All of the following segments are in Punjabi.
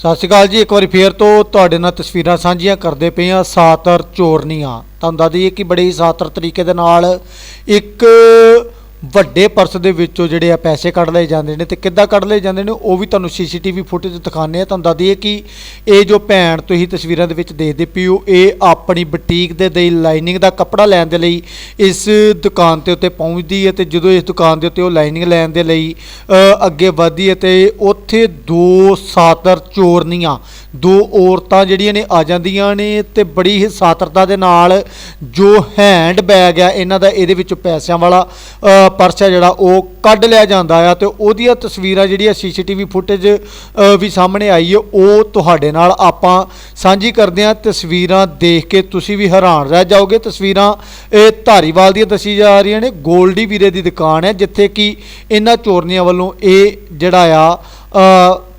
ਸਤਿ ਸ਼੍ਰੀ ਅਕਾਲ ਜੀ, ਇੱਕ ਵਾਰੀ ਫੇਰ ਤੋਂ ਤੁਹਾਡੇ ਨਾਲ ਤਸਵੀਰਾਂ ਸਾਂਝੀਆਂ ਕਰਦੇ ਪਏ ਆ ਸਾਤਰ ਚੋਰਨੀਆਂ। ਤੁਹਾਨੂੰ ਦੱਸ ਦਈਏ ਕਿ ਬੜੇ ਹੀ ਸਾਤਰ ਤਰੀਕੇ ਦੇ ਨਾਲ ਇੱਕ ਵੱਡੇ ਪਰਸ ਦੇ ਵਿੱਚੋਂ ਜਿਹੜੇ ਆ ਪੈਸੇ ਕੱਢ ਲਏ ਜਾਂਦੇ ਨੇ ਤੇ ਕਿੱਦਾਂ ਕੱਢ ਲਏ ਜਾਂਦੇ ਨੇ, ਉਹ ਵੀ ਤੁਹਾਨੂੰ ਸੀਸੀਟੀਵੀ ਫੁਟੇਜ ਦਿਖਾਣੇ ਆ ਤੁਹਾਨੂੰ ਦੱਸ ਦਈਏ ਕਿ ਇਹ ਜੋ ਭੈਣ ਤੁਸੀਂ ਤਸਵੀਰਾਂ ਦੇ ਵਿੱਚ ਦੇਖਦੇ ਪਿਓ ਇਹ ਆਪਣੀ ਬੁਟੀਕ ਦੇ ਲਈ ਲਾਈਨਿੰਗ ਦਾ ਕੱਪੜਾ ਲੈਣ ਦੇ ਲਈ ਇਸ ਦੁਕਾਨ ਤੇ ਉੱਤੇ ਪਹੁੰਚਦੀ ਹੈ ਤੇ ਜਦੋਂ ਇਸ ਦੁਕਾਨ ਦੇ ਉੱਤੇ ਉਹ ਲਾਈਨਿੰਗ ਲੈਣ ਦੇ ਲਈ ਅੱਗੇ ਵਧਦੀ ਹੈ ਤੇ ਉੱਥੇ ਦੋ ਸਾਤਰ ਚੋਰਨੀਆਂ, ਦੋ ਔਰਤਾਂ ਜਿਹੜੀਆਂ ਨੇ ਆ ਜਾਂਦੀਆਂ ਨੇ ਤੇ ਬੜੀ ਹੀ ਸਾਤਰਤਾ ਦੇ ਨਾਲ ਜੋ ਹੈਂਡ ਬੈਗ ਆ, ਇਹਨਾਂ ਦਾ ਇਹਦੇ ਵਿੱਚ ਪੈਸਿਆਂ ਵਾਲਾ ਪਰਸ ਹੈ ਜਿਹੜਾ ਉਹ ਕੱਢ ਲਿਆ ਜਾਂਦਾ ਆ ਤੇ ਉਹਦੀਆਂ ਤਸਵੀਰਾਂ ਜਿਹੜੀਆਂ ਸੀਸੀਟੀਵੀ ਫੁਟੇਜ ਵੀ ਸਾਹਮਣੇ ਆਈ ਹੈ, ਉਹ ਤੁਹਾਡੇ ਨਾਲ ਆਪਾਂ ਸਾਂਝੀ ਕਰਦੇ ਹਾਂ। ਤਸਵੀਰਾਂ ਦੇਖ ਕੇ ਤੁਸੀਂ ਵੀ ਹੈਰਾਨ ਰਹਿ ਜਾਓਗੇ। ਤਸਵੀਰਾਂ, ਇਹ ਧਾਰੀਵਾਲ ਦੀਆਂ ਦੱਸੀ ਜਾ ਰਹੀਆਂ ਨੇ। ਗੋਲਡੀ ਵੀਰੇ ਦੀ ਦੁਕਾਨ ਹੈ, ਜਿੱਥੇ ਕਿ ਇਹਨਾਂ ਚੋਰਨੀਆਂ ਵੱਲੋਂ ਇਹ ਜਿਹੜਾ ਆ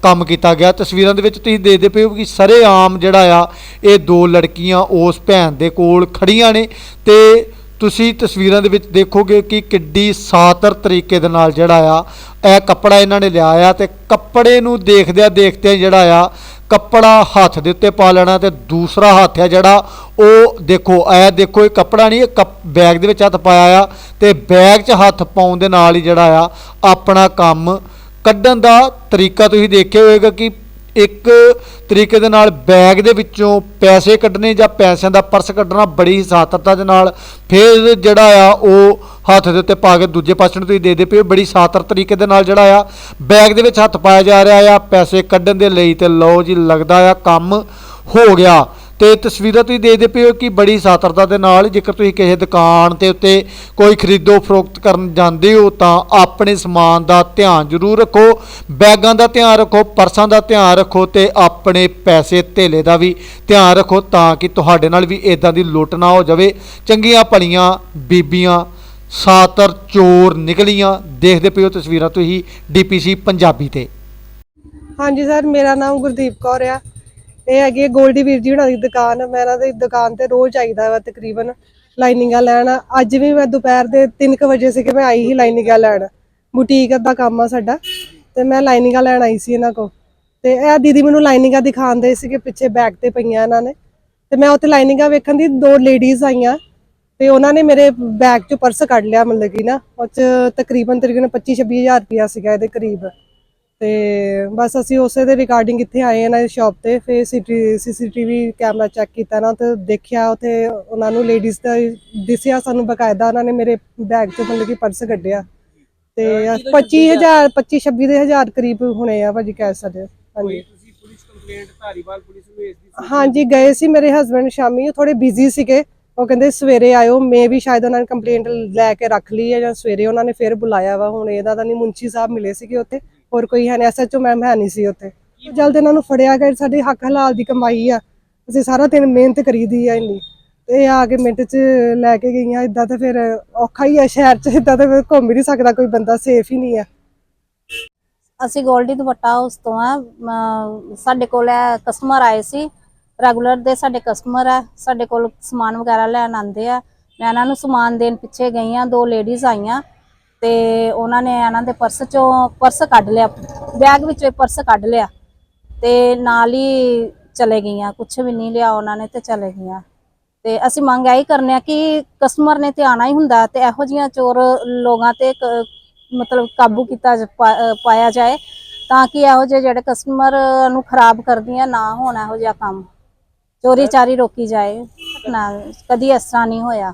ਕੰਮ ਕੀਤਾ ਗਿਆ। ਤਸਵੀਰਾਂ ਦੇ ਵਿੱਚ ਤੁਸੀਂ ਦੇਖਦੇ ਪਏ ਹੋ ਕਿ ਸਰੇਆਮ ਜਿਹੜਾ ਆ, ਇਹ ਦੋ ਲੜਕੀਆਂ ਉਸ ਭੈਣ ਦੇ ਕੋਲ ਖੜੀਆਂ ਨੇ ਤੇ ਤੁਸੀਂ ਤਸਵੀਰਾਂ ਦੇ ਵਿੱਚ ਦੇਖੋਗੇ ਕਿ ਕਿੱਡੀ ਸਾਤਰ ਤਰੀਕੇ ਦੇ ਨਾਲ ਜਿਹੜਾ ਆ, ਇਹ ਕੱਪੜਾ ਇਹਨਾਂ ਨੇ ਲਿਆ ਆ ਤੇ ਕੱਪੜੇ ਨੂੰ ਦੇਖਦਿਆਂ ਦੇਖਦਿਆਂ ਜਿਹੜਾ ਆ, ਕੱਪੜਾ ਹੱਥ ਦੇ ਉੱਤੇ ਪਾ ਲੈਣਾ ਤੇ ਦੂਸਰਾ ਹੱਥ ਆ ਜਿਹੜਾ, ਉਹ ਦੇਖੋ, ਇਹ ਦੇਖੋ, ਇਹ ਕੱਪੜਾ ਨਹੀਂ, ਇਹ ਕੱਪ, ਬੈਗ ਦੇ ਵਿੱਚ ਹੱਥ ਪਾਇਆ ਆ ਤੇ ਬੈਗ 'ਚ ਹੱਥ ਪਾਉਣ ਦੇ ਨਾਲ ਹੀ ਜਿਹੜਾ ਆ, ਆਪਣਾ ਕੰਮ ਕੱਢਣ ਦਾ ਤਰੀਕਾ ਤੁਸੀਂ ਦੇਖਿਆ ਹੋਵੇਗਾ ਕਿ ਇੱਕ ਤਰੀਕੇ ਦੇ ਨਾਲ ਬੈਗ ਦੇ ਵਿੱਚੋਂ ਪੈਸੇ ਕੱਢਣੇ ਜਾਂ ਪੈਸਿਆਂ ਦਾ ਪਰਸ ਕੱਢਣਾ ਬੜੀ ਸਾਤਰਤਾ ਦੇ ਨਾਲ। ਫਿਰ ਜਿਹੜਾ ਆ, ਉਹ ਹੱਥ ਦੇ ਉੱਤੇ ਪਾ ਕੇ ਦੂਜੇ ਪਾਸੇ ਨੂੰ ਤੁਸੀਂ ਦੇ ਦੇ ਪਏ ਬੜੀ ਸਾਤਰ ਤਰੀਕੇ ਦੇ ਨਾਲ ਜਿਹੜਾ ਆ, ਬੈਗ ਦੇ ਵਿੱਚ ਹੱਥ ਪਾਇਆ ਜਾ ਰਿਹਾ ਆ, ਪੈਸੇ ਕੱਢਣ ਦੇ ਲਈ ਤੇ ਲਓ ਜੀ, ਲੱਗਦਾ ਆ ਕੰਮ ਹੋ ਗਿਆ। ਤੇ ਤਸਵੀਰਾਂ ਤੁਸੀਂ ਦੇਖਦੇ ਪਏ ਹੋ ਕਿ ਬੜੀ ਸਾਤਰਤਾ ਦੇ ਨਾਲ ਜੇਕਰ ਤੁਸੀਂ ਕਿਸੇ ਦੁਕਾਨ ਤੇ ਉੱਤੇ ਕੋਈ ਖਰੀਦੋ ਫਰੋਖਤ ਕਰਨ ਜਾਂਦੇ ਹੋ ਤਾਂ ਆਪਣੇ ਸਮਾਨ ਦਾ ਧਿਆਨ ਜ਼ਰੂਰ ਰੱਖੋ, ਬੈਗਾਂ ਦਾ ਧਿਆਨ ਰੱਖੋ, ਪਰਸਾਂ ਦਾ ਧਿਆਨ ਰੱਖੋ ਤੇ ਆਪਣੇ ਪੈਸੇ ਧੇਲੇ ਦਾ ਵੀ ਧਿਆਨ ਰੱਖੋ ਤਾਂ ਕਿ ਤੁਹਾਡੇ ਨਾਲ ਵੀ ਇਦਾਂ ਦੀ ਲੁੱਟ ਨਾ ਹੋ ਜਾਵੇ। ਚੰਗੀਆਂ ਭਲੀਆਂ ਬੀਬੀਆਂ ਸਾਤਰ ਚੋਰ ਨਿਕਲੀਆਂ। ਦੇਖਦੇ ਪਏ ਹੋ ਤਸਵੀਰਾਂ ਤੁਸੀਂ ਡੀਪੀਸੀ ਪੰਜਾਬੀ ਤੇ। ਹਾਂਜੀ ਸਰ, ਮੇਰਾ ਨਾਮ ਗੁਰਦੀਪ ਕੌਰ ਆ। ਇਹ ਹੈਗੀ ਗੋਲਡੀ ਵੀਰ ਜੀ ਹੁਣਾਂ ਦੀ ਦੁਕਾਨ। ਮੈਂ ਇਹਨਾਂ ਦੀ ਦੁਕਾਨ ਤੇ ਰੋਜ਼ ਆਈਦਾ ਵਾ ਤਕਰੀਬਨ ਲਾਈਨਿੰਗਾਂ ਲੈਣ। ਅੱਜ ਵੀ ਮੈਂ ਦੁਪਹਿਰ ਦੇ 3:00 ਵਜੇ ਸੀ ਕਿ ਮੈਂ ਆਈ ਹੀ ਲਾਈਨਿੰਗਾਂ ਲੈਣ। ਬੁਟੀਕ ਦਾ ਕੰਮ ਆ ਸਾਡਾ ਤੇ ਮੈਂ ਲਾਈਨਿੰਗਾਂ ਲੈਣ ਆਈ ਸੀ ਇਹਨਾਂ ਕੋ ਤੇ ਇਹ ਦੀਦੀ ਮੈਨੂੰ ਲਾਈਨਿੰਗਾਂ ਦਿਖਾਉਂਦੇ ਸੀ ਕਿ ਪਿੱਛੇ ਬੈਗ ਤੇ ਪਈਆਂ ਇਹਨਾਂ ਨੇ। ਤੇ ਮੈਂ ਉੱਥੇ ਲਾਈਨਿੰਗਾਂ ਵੇਖਣ ਦੀ ਦੋ ਲੇਡੀਜ਼ ਆਈਆਂ ਤੇ ਉਹਨਾਂ ਨੇ ਮੇਰੇ ਬੈਗ ਚੋਂ ਪਰਸ ਕੱਢ ਲਿਆ ਮਤਲਬ ਕਿ ਨਾ। ਉਹ ਚ ਤਕਰੀਬਨ ਤਕਰੀਬਨ 25 26000 ਰੁਪਇਆ ਸੀਗਾ ਇਹਦੇ ਕਰੀਬ। ਤੇ ਬਸ ਅਸੀਂ ਉਸੇ ਦੇ ਰਿਗਾਰਡਿੰਗ ਇੱਥੇ ਆਏ ਇਹਨਾਂ ਦੀ ਸ਼ਾਪ ਤੇ ਫਿਰ ਸੀਸੀਟੀਵੀ ਕੈਮਰਾ ਚੈੱਕ ਕੀਤਾ ਨਾ ਤੇ ਦੇਖਿਆ ਉੱਥੇ ਉਹਨਾਂ ਨੂੰ ਲੇਡੀਜ਼ ਦਾ ਦਿਸਿਆ ਸਾਨੂੰ ਬਕਾਇਦਾ ਉਹਨਾਂ ਨੇ ਮੇਰੇ ਬੈਗ ਚੋਂ ਮਤਲਬ ਕਿ ਪਰਸ ਕੱਢਿਆ। ਤੇ 25000 25 26 ਦੇ ਹਜ਼ਾਰ ਕਰੀਬ ਹੋਣੇ ਆ ਭਾਜੀ ਕਹਿ ਸਕਦੇ। ਹਾਂਜੀ। ਤੁਸੀਂ ਪੁਲਿਸ ਕੰਪਲੇਂਟ ਧਾਰੀਵਾਲ ਪੁਲਿਸ ਨੂੰ ਭੇਜ ਦਿੱਤੀ ਹਾਂਜੀ ਗਏ ਸੀ ਮੇਰੇ ਹਸਬੰਡ ਸ਼ਾਮੀ ਉਹ ਥੋੜੇ ਬਿਜ਼ੀ ਸੀਗੇ। ਉਹ ਕਹਿੰਦੇ ਸਵੇਰੇ ਆਇਓ ਮੈਂ ਵੀ ਸ਼ਾਇਦ ਉਹਨਾਂ ਨੇ ਕੰਪਲੇਂਟ ਲੈ ਕੇ ਰੱਖ ਲਈ ਹੈ ਜਾਂ ਸਵੇਰੇ ਉਹਨਾਂ ਨੇ ਫਿਰ ਬੁਲਾਇਆ ਵਾ। ਹੁਣ ਇਹਦਾ ਤਾਂ ਨਹੀਂ ਮੁੰਚੀ ਸਾਹਿਬ ਮਿਲੇ ਸੀਗੇ ਉੱਥੇ। ਹੋਰ ਕੋਈ ਹੈ ਨਹੀਂ ਐਸਐਚਓ ਮੈਮ ਹੈ ਨਹੀਂ ਸੀ ਉੱਥੇ। ਜਲਦ ਇਹਨਾਂ ਨੂੰ ਫੜਿਆ ਗਿਆ, ਸਾਡੇ ਹੱਕ ਹਲਾਲ ਦੀ ਕਮਾਈ ਆ। ਅਸੀਂ ਸਾਰਾ ਦਿਨ ਮਿਹਨਤ ਕਰੀਦੀ ਆ ਇੰਨੀ। ਤੇ ਆ ਕੇ ਮਿੰਟ ਚ ਲੈ ਕੇ ਗਈਆਂ ਇਦਾਂ ਤਾਂ ਫਿਰ ਔਖਾ ਹੀ ਆ ਸ਼ਹਿਰ ਚ ਇਦਾਂ ਤਾਂ ਘੁੰਮ ਹੀ ਨਹੀਂ ਸਕਦਾ, ਕੋਈ ਬੰਦਾ ਸੇਫ ਹੀ ਨਹੀਂ ਆ। ਅਸੀਂ ਗੋਲਡੀ ਦੁਪੱਟਾ ਹਾਊਸ ਤੋਂ ਆ ਸਾਡੇ ਕੋਲ ਕਸਟਮਰ ਆਏ ਸੀ। ਰੈਗੂਲਰ ਦੇ ਸਾਡੇ ਕਸਟਮਰ ਆ, ਸਾਡੇ ਕੋਲ ਸਮਾਨ ਵਗੈਰਾ ਲੈਣ ਆਉਂਦੇ ਆ। ਮੈਂ ਇਹਨਾਂ ਨੂੰ ਸਮਾਨ ਦੇਣ ਪਿੱਛੇ ਗਈ ਆ ਦੋ ਲੇਡੀਜ਼ ਆਈਆਂ। ਤੇ ਉਹਨਾਂ ਨੇ ਇਹਨਾਂ ਦੇ ਪਰਸ ਚੋਂ ਪਰਸ ਕੱਢ ਲਿਆ, ਬੈਗ ਵਿੱਚੋਂ ਪਰਸ ਕੱਢ ਲਿਆ ਤੇ ਨਾਲ ਹੀ ਚਲੇ ਗਈਆਂ ਕੁਝ ਵੀ ਨਹੀਂ ਲਿਆ ਉਹਨਾਂ ਨੇ ਤੇ ਚਲੇ ਗਈਆਂ। ਤੇ ਅਸੀਂ ਮੰਗ ਇਹੀ ਕਰਨੇ ਆ ਕਿ ਕਸਟਮਰ ਨੇ ਤੇ ਆਣਾ ਹੀ ਹੁੰਦਾ ਤੇ ਇਹੋ ਜੀਆਂ ਚੋਰ ਲੋਕਾਂ ਤੇ ਮਤਲਬ ਕਾਬੂ ਕੀਤਾ ਪਾਇਆ ਜਾਏ ਤਾਂ ਕਿ ਇਹੋ ਜਿਹੇ ਜਿਹੜੇ ਕਸਟਮਰ ਨੂੰ ਖਰਾਬ ਕਰਦੀਆਂ ਨਾ ਹੋਣ ਇਹੋ ਜਿਹਾ ਕੰਮ। ਚੋਰੀ ਚਾਰੀ ਰੋਕੀ ਜਾਏ, ਨਾ, ਕਦੀ ਇਸ ਤਰ੍ਹਾਂ ਨਹੀਂ ਹੋਇਆ।